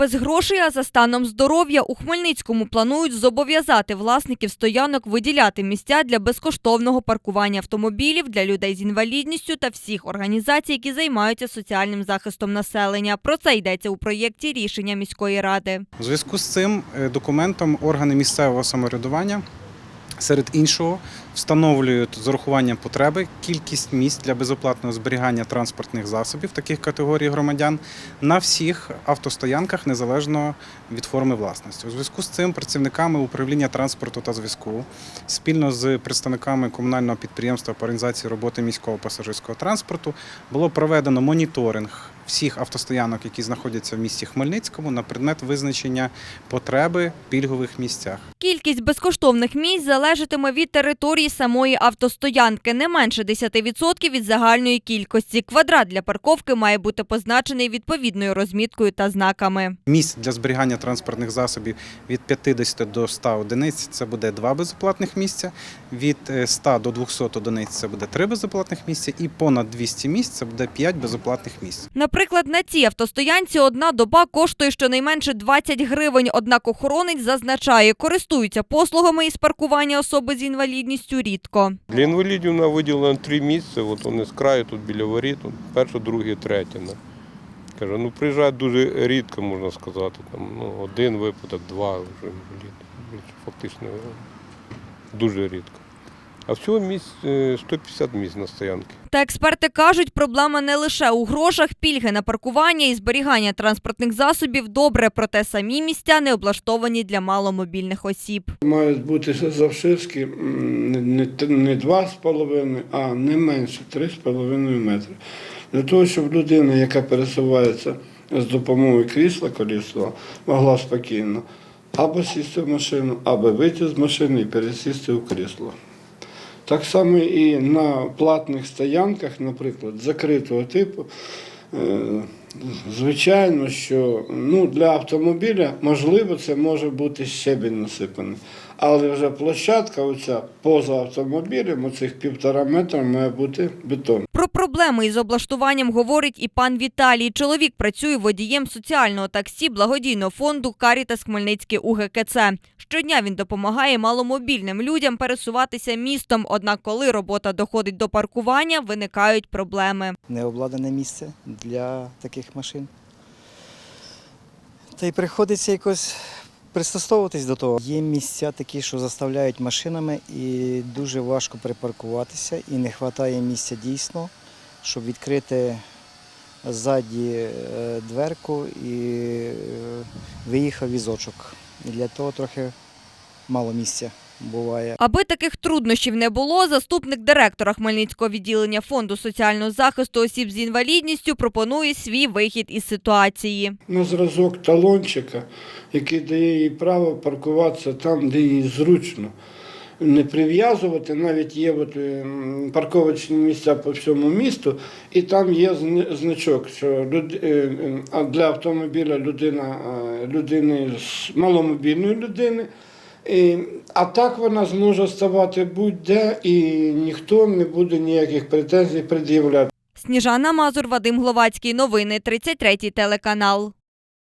без грошей, а за станом здоров'я у Хмельницькому планують зобов'язати власників стоянок виділяти місця для безкоштовного паркування автомобілів для людей з інвалідністю та всіх організацій, які займаються соціальним захистом населення. Про це йдеться у проєкті рішення міської ради. У зв'язку з цим е, документом органи місцевого самоврядування серед іншого встановлюють з урахуванням потреби кількість місць для безоплатного зберігання транспортних засобів таких категорій громадян на всіх автостоянках незалежно від форми власності. У зв'язку з цим працівниками управління транспорту та зв'язку спільно з представниками комунального підприємства по організації роботи міського пасажирського транспорту було проведено моніторинг всіх автостоянок, які знаходяться в місті Хмельницькому, на предмет визначення потреби в пільгових місцях. Кількість безкоштовних місць залежатиме від території самої автостоянки, не менше 10% від загальної кількості. Квадрат для парковки має бути позначений відповідною розміткою та знаками. Місць для зберігання транспортних засобів від 50 до 100 одиниць це буде два безоплатних місця. Від е, 100 до 200 одиниць це буде три безоплатних місця, і понад 200 місць це буде 5 безоплатних місць. Наприклад, на цій автостоянці одна доба коштує щонайменше 20 гривень. Однак охоронець зазначає, користуються послугами із паркування особи з інвалідністю рідко. Для інвалідів нам виділено три місця, от вони з краю, тут біля воріт, перше, друге, третє. ну. Кажу, ну приїжджають дуже рідко, можна сказати. Там, ну, один випадок, два вже інвалід. Фактично дуже рідко. А всього місць е, 150 місць на стоянки. Та експерти кажуть, проблема не лише у грошах, пільги на паркування і зберігання транспортних засобів добре, проте самі місця не облаштовані для маломобільних осіб. Мають бути завширшки м, не, не, т- не 2,5, а не менше 3,5 метри. Для того, щоб людина, яка пересувається з допомогою крісла колісного, могла спокійно або сісти в машину, або вийти з машини і пересісти в крісло. Так само і на платних стоянках, наприклад, закритого типу, е, звичайно, що ну, для автомобіля можливо це може бути щебінь насипаний. Але вже площадка, оця поза автомобілем, оцих півтора метра має бути бетон. Про проблеми із облаштуванням говорить і пан Віталій. Чоловік працює водієм соціального таксі благодійного фонду Карітас Хмельницьке УГКЦ. Щодня він допомагає маломобільним людям пересуватися містом. Однак, коли робота доходить до паркування, виникають проблеми. необладнане місце для таких машин. Та й приходиться якось пристосовуватись до того. Є місця такі, що заставляють машинами, і дуже важко припаркуватися, і не вистачає місця дійсно, щоб відкрити ззаді е, дверку і е, виїхав візочок. І для того трохи мало місця буває. Аби таких труднощів не було, заступник директора Хмельницького відділення фонду соціального захисту осіб з інвалідністю пропонує свій вихід із ситуації. На зразок талончика, який дає їй право паркуватися там, де їй зручно. Не прив'язувати, навіть є от, ем, парковочні місця по всьому місту, і там є значок, що люд- е, е, для автомобіля людина, е, людини з маломобільної людини. І, а так вона зможе ставати будь-де, і ніхто не буде ніяких претензій пред'являти. Сніжана Мазур, Вадим Гловацький. Новини 33 телеканал.